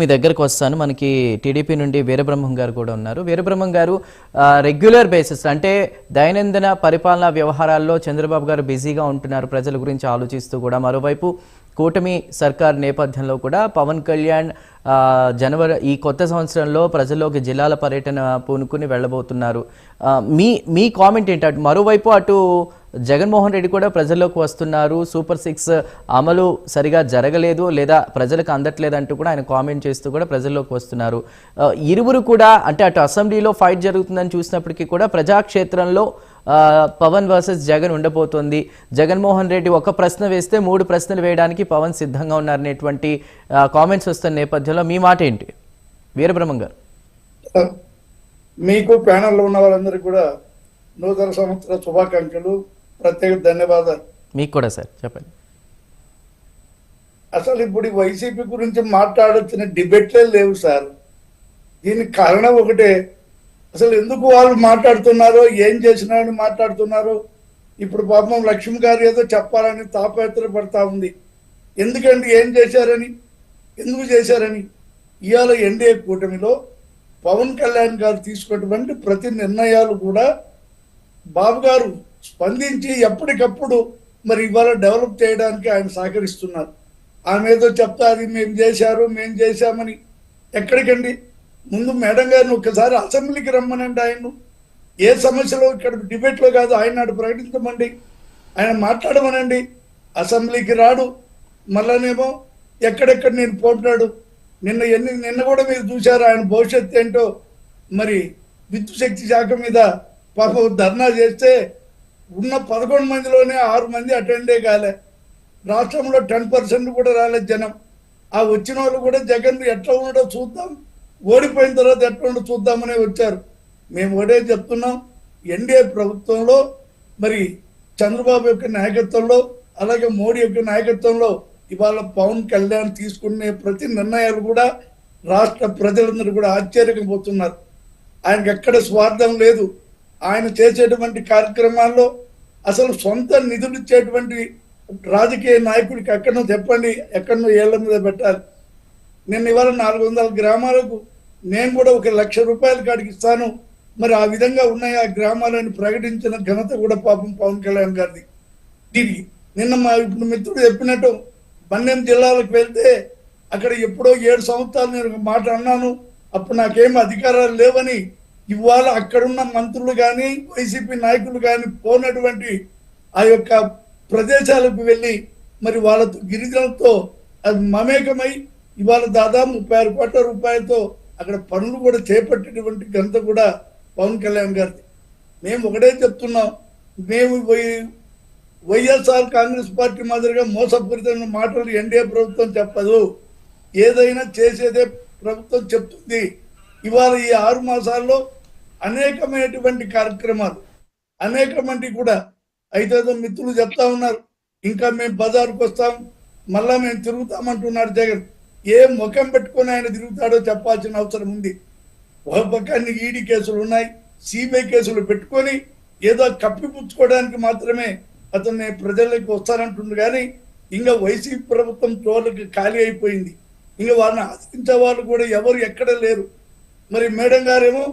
మీ దగ్గరకు వస్తాను. మనకి టీడీపీ నుండి వీరబ్రహ్మం గారు కూడా ఉన్నారు. వీరబ్రహ్మం గారు రెగ్యులర్ బేసిస్ అంటే దైనందిన పరిపాలనా వ్యవహారాల్లో చంద్రబాబు గారు బిజీగా ఉంటున్నారు. ప్రజల గురించి ఆలోచిస్తూ కూడా మరోవైపు కూటమి సర్కార్ నేపథ్యంలో కూడా పవన్ కళ్యాణ్ జనవరి ఈ కొత్త సంవత్సరంలో ప్రజల్లోకి జిల్లాల పర్యటన పూనుకుని వెళ్ళబోతున్నారు. మీ మీ కామెంట్ ఏంటి? అటు మరోవైపు అటు జగన్మోహన్ రెడ్డి కూడా ప్రజల్లోకి వస్తున్నారు. సూపర్ సిక్స్ అమలు సరిగా జరగలేదు లేదా ప్రజలకు అందట్లేదు అంటూ కూడా ఆయన కామెంట్ చేస్తూ కూడా ప్రజల్లోకి వస్తున్నారు. ఇరువురు కూడా అంటే అటు అసెంబ్లీలో ఫైట్ జరుగుతుందని చూసినప్పటికీ కూడా ప్రజాక్షేత్రంలో పవన్ వర్సెస్ జగన్ ఉండబోతోంది. జగన్మోహన్ రెడ్డి ఒక ప్రశ్న వేస్తే మూడు ప్రశ్నలు వేయడానికి పవన్ సిద్ధంగా ఉన్నారనేటువంటి కామెంట్స్ వస్తున్న నేపథ్యంలో మీ మాట ఏంటి? వీరబ్రహ్మం గారు. మీకు ప్యానల్లో ఉన్న వాళ్ళందరికీ కూడా నూతన సంవత్సర శుభాకాంక్షలు. ప్రత్యేక ధన్యవాదాలు. మీకు కూడా సార్ చెప్పండి. అసలు ఇప్పుడు వైసీపీ గురించి మాట్లాడొచ్చిన డిబేట్లే లేవు సార్. దీనికి కారణం ఒకటే అసలు ఎందుకు వాళ్ళు మాట్లాడుతున్నారో ఏం చేసినారని మాట్లాడుతున్నారో ఇప్పుడు పాపం లక్ష్మి గారు ఏదో చెప్పాలని తాపత్ర పడతా ఉంది. ఎందుకండి ఏం చేశారని ఎందుకు చేశారని? ఇవాళ ఎన్డీఏ కూటమిలో పవన్ కళ్యాణ్ గారు తీసుకున్నటువంటి ప్రతి నిర్ణయాలు కూడా బాబు గారు స్పందించి ఎప్పటికప్పుడు మరి ఇవాళ డెవలప్ చేయడానికి ఆయన సహకరిస్తున్నారు. ఆమె ఏదో చెప్తా అది మేము చేశారు మేము చేశామని ఎక్కడికండి? ముందు మేడం గారిని ఒక్కసారి అసెంబ్లీకి రమ్మనండి ఆయన్ను. ఏ సమస్యలో ఇక్కడ డిబేట్లో కాదు ఆయన నాడు ప్రకటించమండి. ఆయన మాట్లాడమనండి. అసెంబ్లీకి రాడు. మళ్ళానేమో ఎక్కడెక్కడ నేను పోట్లాడు. నిన్న ఎన్ని నిన్న కూడా మీరు చూశారు ఆయన భవిష్యత్తు ఏంటో. మరి విద్యుత్ శక్తి శాఖ మీద పాపం ధర్నా చేస్తే ఉన్న పదకొండు మందిలోనే ఆరు మంది అటెండే కాలే. రాష్ట్రంలో టెన్ పర్సెంట్ కూడా రాలేదు జనం. ఆ వచ్చిన వాళ్ళు కూడా జగన్ ఎట్లా ఉండడో చూద్దాం. ఓడిపోయిన తర్వాత ఎట్లా ఉండో చూద్దామనే వచ్చారు. మేము ఒకటే చెప్తున్నాం. ఎన్డీఏ ప్రభుత్వంలో మరి చంద్రబాబు యొక్క నాయకత్వంలో అలాగే మోడీ యొక్క నాయకత్వంలో ఇవాళ పవన్ కళ్యాణ్ తీసుకునే ప్రతి నిర్ణయాలు కూడా రాష్ట్ర ప్రజలందరూ కూడా ఆశ్చర్యపోతున్నారు ఆయనకి ఎక్కడ స్వార్థం లేదు. ఆయన చేసేటువంటి కార్యక్రమాల్లో అసలు సొంత నిధులు ఇచ్చేటువంటి రాజకీయ నాయకుడికి ఎక్కడో చెప్పండి ఎక్కడో ఏళ్ళ మీద పెట్టాలి. నేను ఇవాళ నాలుగు వందల గ్రామాలకు నేను కూడా ఒక లక్ష రూపాయల కాడికి ఇస్తాను. మరి ఆ విధంగా ఉన్నాయి ఆ గ్రామాలను ప్రకటించిన ఘనత కూడా పాపం పవన్ కళ్యాణ్ గారిది. ఇది నిన్న మా ఇప్పుడు మిత్రుడు చెప్పినట్టు బన్నెం జిల్లాలకు వెళ్తే అక్కడ ఎప్పుడో ఏడు సంవత్సరాలు నేను మాట అన్నాను. అప్పుడు నాకేం అధికారాలు లేవని ఇవాళ అక్కడున్న మంత్రులు కానీ వైసీపీ నాయకులు కానీ పోనటువంటి ఆ యొక్క ప్రదేశాలకు వెళ్ళి మరి వాళ్ళతో గిరిజనులతో అది మమేకమై ఇవాళ దాదాపు ముప్పై ఆరు కోట్ల రూపాయలతో అక్కడ పనులు కూడా చేపట్టేటువంటి ఘనత కూడా పవన్ కళ్యాణ్ గారిది. మేము ఒకటే చెప్తున్నాం మేము వై- వైఎస్ఆర్ కాంగ్రెస్ పార్టీ మాదిరిగా మోసపూరితమైన మాటలు ఎన్డీఏ ప్రభుత్వం చెప్పదు. ఏదైనా చేసేదే ప్రభుత్వం చెప్తుంది. ఇవాళ ఈ ఆరు మాసాల్లో అనేకమైనటువంటి కార్యక్రమాలు అనేకమంది కూడా అయితే మిత్రులు చెప్తా ఉన్నారు. ఇంకా మేము బజారుకు వస్తాం మళ్ళా మేము తిరుగుతామంటున్నాడు జగన్. ఏ ముఖం పెట్టుకొని ఆయన తిరుగుతాడో చెప్పాల్సిన అవసరం ఉంది. ఒక పక్కన ఈడీ కేసులు ఉన్నాయి సిబిఐ కేసులు పెట్టుకొని ఏదో కప్పిపుచ్చుకోవడానికి మాత్రమే అతన్ని ప్రజల్లోకి వస్తానంటుంది కానీ ఇంకా వైసీపీ ప్రభుత్వం చోళ్ళకి ఖాళీ అయిపోయింది. ఇంకా వారిని ఆశించే వాళ్ళు కూడా ఎవరు ఎక్కడ లేరు. మరి మేడం గారేమో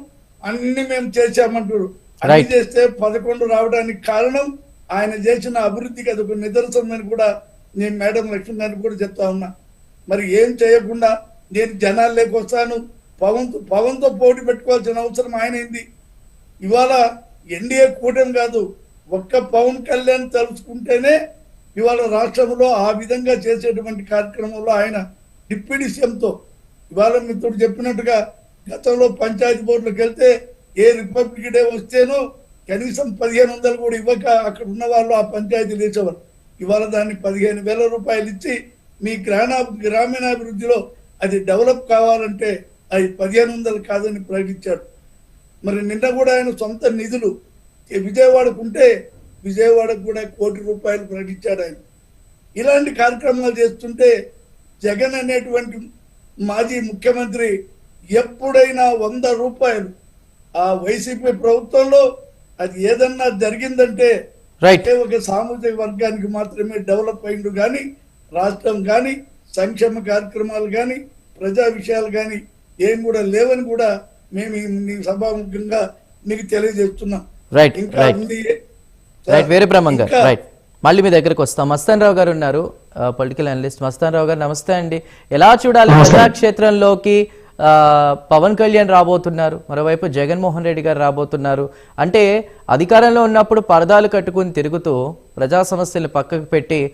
అన్ని మేము చేశామంటారు అన్ని. చేస్తే పదకొండు రావడానికి కారణం ఆయన చేసిన అభివృద్ధికి అది ఒక నిదర్శనమని కూడా నేను మేడం లక్ష్మణ్ గారికి కూడా చెప్తా ఉన్నా. మరి ఏం చేయకుండా నేను జనాల్లోకి వస్తాను. పవన్తో పవన్తో పోటీ పెట్టుకోవాల్సిన అవసరం ఆయన ఏంది? ఇవాళ ఎన్డీఏ కూటమి కాదు ఒక్క పవన్ కళ్యాణ్ తలుచుకుంటేనే ఇవాళ రాష్ట్రంలో ఆ విధంగా చేసేటువంటి కార్యక్రమంలో ఆయన డిప్యూటీ సీఎంతో. ఇవాళ మిత్రుడు చెప్పినట్టుగా గతంలో పంచాయతీ బోర్డులకు వెళ్తే ఏ రిపబ్లిక్ డే వస్తేనో కనీసం పదిహేను వందలు కూడా ఇవ్వక అక్కడ ఉన్న వాళ్ళు ఆ పంచాయతీలు ఇచ్చేవారు ఇవాళ దాన్ని పదిహేను వేల రూపాయలు ఇచ్చి మీ గ్రామ గ్రామీణాభివృద్ధిలో అది డెవలప్ కావాలంటే అది పదిహేను వందలు కాదని ప్రకటించాడు. మరి నిన్న కూడా ఆయన సొంత నిధులు ఈ విజయవాడకు ఉంటే విజయవాడకు కూడా కోటి రూపాయలు ప్రకటించాడు ఆయన. ఇలాంటి కార్యక్రమాలు చేస్తుంటే జగన్ అనేటువంటి మాజీ ముఖ్యమంత్రి ఎప్పుడైనా వంద రూపాయలు ఆ వైసీపీ ప్రభుత్వంలో అది ఏదన్నా జరిగిందంటే రైట్ ఒకే సామాజిక వర్గానికి మాత్రమే డెవలప్ అయిండు కానీ రాష్ట్రం కానీ సంక్షేమ కార్యక్రమాలు కానీ ప్రజా విషయాలు కానీ ఏం కూడా లేవని కూడా మేము ఈ సభాముఖంగా నీకు తెలియజేస్తున్నాం. రైట్ ఇంకా రైట్ వేరే బ్రహ్మం గారు ఇంకా- రైట్ మళ్ళీ మీ దగ్గరకు వస్తాం. మస్తాన్ రావు గారు ఉన్నారు పొలిటికల్ అనలిస్ట్ మస్తాన్ రావు గారు నమస్తే అండి. ఎలా చూడాలి ప్రజాక్షేత్రంలోకి? ఆ, పవన్ కళ్యాణ్ రాబోతున్నారు. మరోవైపు జగన్మోహన్ రెడ్డి గారు రాబోతున్నారు. అంటే అధికారంలో ఉన్నప్పుడు పరదాలు కట్టుకుని తిరుగుతూ ప్రజా సమస్యలు పక్కకు పెట్టి